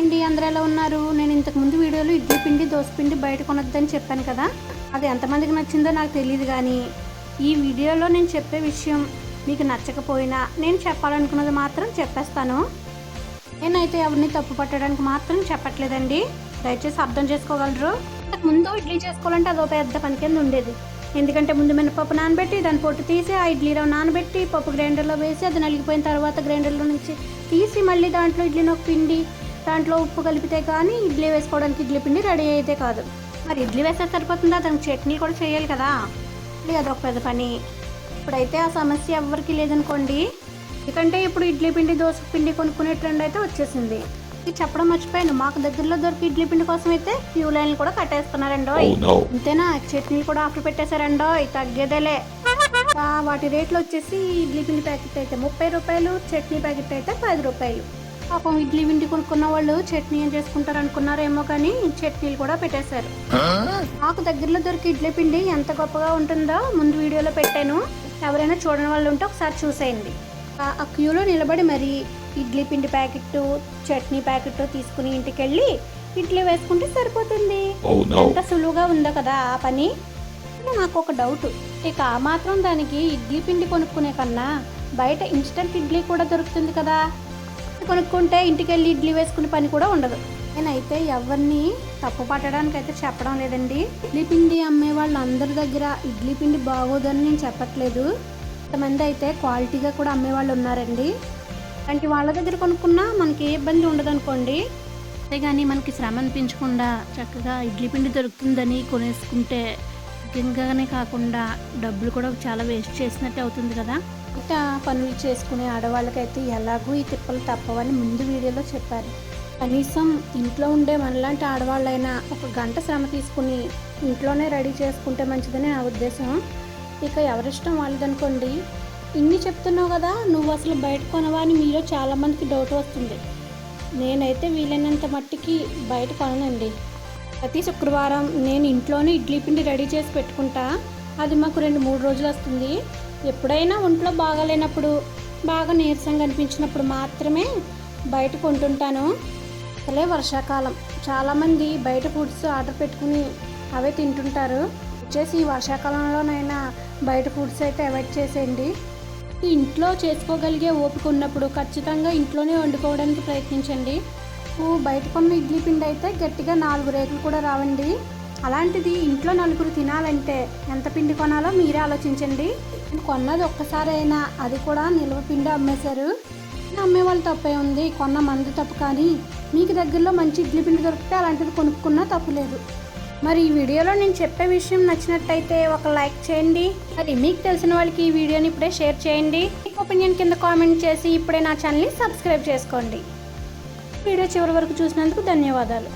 అండి అందరూ ఎలా ఉన్నారు? నేను ఇంతకు ముందు వీడియోలో ఇడ్లీ పిండి దోశ పిండి బయట కొనొద్దని చెప్పాను కదా. అది ఎంతమందికి నచ్చిందో నాకు తెలియదు కానీ ఈ వీడియోలో నేను చెప్పే విషయం మీకు నచ్చకపోయినా నేను చెప్పాలనుకున్నది మాత్రం చెప్పేస్తాను. నేనైతే ఎవరిని తప్పు పట్టడానికి మాత్రం చెప్పట్లేదండి. దయచేసి అర్థం చేసుకోగలరు? ఇంతకు ముందు ఇడ్లీ చేసుకోవాలంటే అదో పెద్ద పని కింద ఉండేది. ఎందుకంటే ముందు మినపప్పు నానబెట్టి దాని పొట్టు తీసి ఆ ఇడ్లీలో నానబెట్టి పప్పు గ్రైండర్లో వేసి అది నలిగిపోయిన తర్వాత గ్రైండర్లో నుంచి తీసి మళ్ళీ దాంట్లో ఇడ్లీ నొక్క పిండి దాంట్లో ఉప్పు కలిపితే కానీ ఇడ్లీ వేసుకోవడానికి ఇడ్లీ పిండి రెడీ అయితే కాదు. మరి ఇడ్లీ వేస్తే సరిపోతుందా? దానికి చట్నీ కూడా చేయాలి కదా. ఇది అదొక పెద్ద పని. ఇప్పుడైతే ఆ సమస్య ఎవరికి లేదనుకోండి. ఎందుకంటే ఇప్పుడు ఇడ్లీ పిండి దోశ పిండి కొనుక్కునే ట్రెండ్ అయితే వచ్చేసింది. ఇది చెప్పడం మర్చిపోయాను. మాకు దగ్గరలో దొరికి ఇడ్లీ పిండి కోసం అయితే క్యూ లైన్లు కూడా కట్టేస్తున్నారండో Oh. అంతేనా? చట్నీలు కూడా ఆఫర్ పెట్టేశారండో తగ్గేదేలే. వాటి రేట్లు వచ్చేసి ఇడ్లీ పిండి ప్యాకెట్ అయితే ముప్పై రూపాయలు చట్నీ ప్యాకెట్ అయితే పది రూపాయలు. పాపం ఇడ్లీ పిండి కొనుక్కున్న వాళ్ళు చట్నీ ఏం చేసుకుంటారు అనుకున్నారేమో కానీ చట్నీలు కూడా పెట్టేశారు. మాకు దగ్గరలో దొరికి ఇడ్లీ పిండి ఎంత గొప్పగా ఉంటుందో ముందు వీడియోలో పెట్టాను. ఎవరైనా చూడని వాళ్ళు ఉంటే ఒకసారి చూసేయండి. ఆ- క్యూలో నిలబడి మరి ఇడ్లీ పిండి ప్యాకెట్ చట్నీ ప్యాకెట్ తీసుకుని ఇంటికి వెళ్ళి ఇడ్లీ వేసుకుంటే సరిపోతుంది. Oh. ఎంత సులువుగా ఉందో కదా ఆ పని. నాకు ఒక డౌట్. ఇక ఆ మాత్రం దానికి ఇడ్లీ పిండి కొనుక్కునే కన్నా బయట ఇన్స్టంట్ ఇడ్లీ కూడా దొరుకుతుంది కదా. కొనుక్కుంటే ఇంటికి వెళ్ళి ఇడ్లీ వేసుకునే పని కూడా ఉండదు. నేనైతే ఎవరిని తప్పు పట్టడానికి అయితే చెప్పడం లేదండి. ఇడ్లీ పిండి అమ్మే వాళ్ళందరి దగ్గర ఇడ్లీ పిండి బాగోదని నేను చెప్పట్లేదు. కొంతమంది అయితే క్వాలిటీగా కూడా అమ్మే వాళ్ళు ఉన్నారండి. అలాంటి వాళ్ళ దగ్గర కొనుక్కున్నా మనకి ఏ ఇబ్బంది ఉండదు అనుకోండి అంతేగాని మనకి శ్రమ అనిపించకుండా చక్కగా ఇడ్లీ పిండి దొరుకుతుందని కొనేసుకుంటే ముఖ్యంగానే కాకుండా డబ్బులు కూడా చాలా వేస్ట్ చేసినట్టే అవుతుంది కదా. బయట పనులు చేసుకునే ఆడవాళ్ళకైతే ఎలాగూ ఈ తిప్పలు తప్పవని ముందు వీడియోలో చెప్పారు. కనీసం ఇంట్లో ఉండే మనలాంటి ఆడవాళ్ళైనా ఒక గంట శ్రమ తీసుకుని ఇంట్లోనే రెడీ చేసుకుంటే మంచిదని నా ఉద్దేశం. ఇక ఎవరిష్టం వాళ్ళదనుకోండి. ఇన్ని చెప్తున్నావు కదా నువ్వు అసలు బయట కొనవా అని మీలో చాలామందికి డౌట్ వస్తుంది. నేనైతే వీలైనంత మట్టికి బయట కొనండి ప్రతి శుక్రవారం నేను ఇంట్లోనే ఇడ్లీ పిండి రెడీ చేసి పెట్టుకుంటా. అది మాకు రెండు మూడు రోజులు వస్తుంది. ఎప్పుడైనా ఒంట్లో బాగాలేనప్పుడు బాగా నీరసంగా అనిపించినప్పుడు మాత్రమే బయట కొంటుంటాను. అసలే వర్షాకాలం. చాలామంది బయట ఫుడ్స్ ఆర్డర్ పెట్టుకుని అవే తింటుంటారు. వచ్చేసి ఈ వర్షాకాలంలోనైనా బయట ఫుడ్స్ అయితే అవాయిడ్ చేసేయండి. ఇంట్లో చేసుకోగలిగే ఓపిక ఉన్నప్పుడు ఖచ్చితంగా ఇంట్లోనే వండుకోవడానికి ప్రయత్నించండి. బయట కొన్న ఇడ్లీ పిండి అయితే గట్టిగా నాలుగు రేకులు కూడా రావండి. అలాంటిది ఇంట్లో నలుగురు తినాలంటే ఎంత పిండి కొనాలో మీరే ఆలోచించండి. కొన్నది ఒక్కసారైనా అది కూడా నిల్వ పిండి అమ్మేశారు. అమ్మే వాళ్ళు తప్పే ఉంది కొన్న మంది తప్పు కానీ మీకు దగ్గరలో మంచి ఇడ్లీ పిండి దొరికితే అలాంటిది కొనుక్కున్నా తప్పు లేదు. మరి ఈ వీడియోలో నేను చెప్పే విషయం నచ్చినట్టయితే ఒక లైక్ చేయండి. మరి మీకు తెలిసిన వాళ్ళకి ఈ వీడియోని ఇప్పుడే షేర్ చేయండి. ఒపీనియన్ కింద కామెంట్ చేసి ఇప్పుడే నా ఛానల్ని సబ్స్క్రైబ్ చేసుకోండి. వీడియో చివరి వరకు చూసినందుకు ధన్యవాదాలు.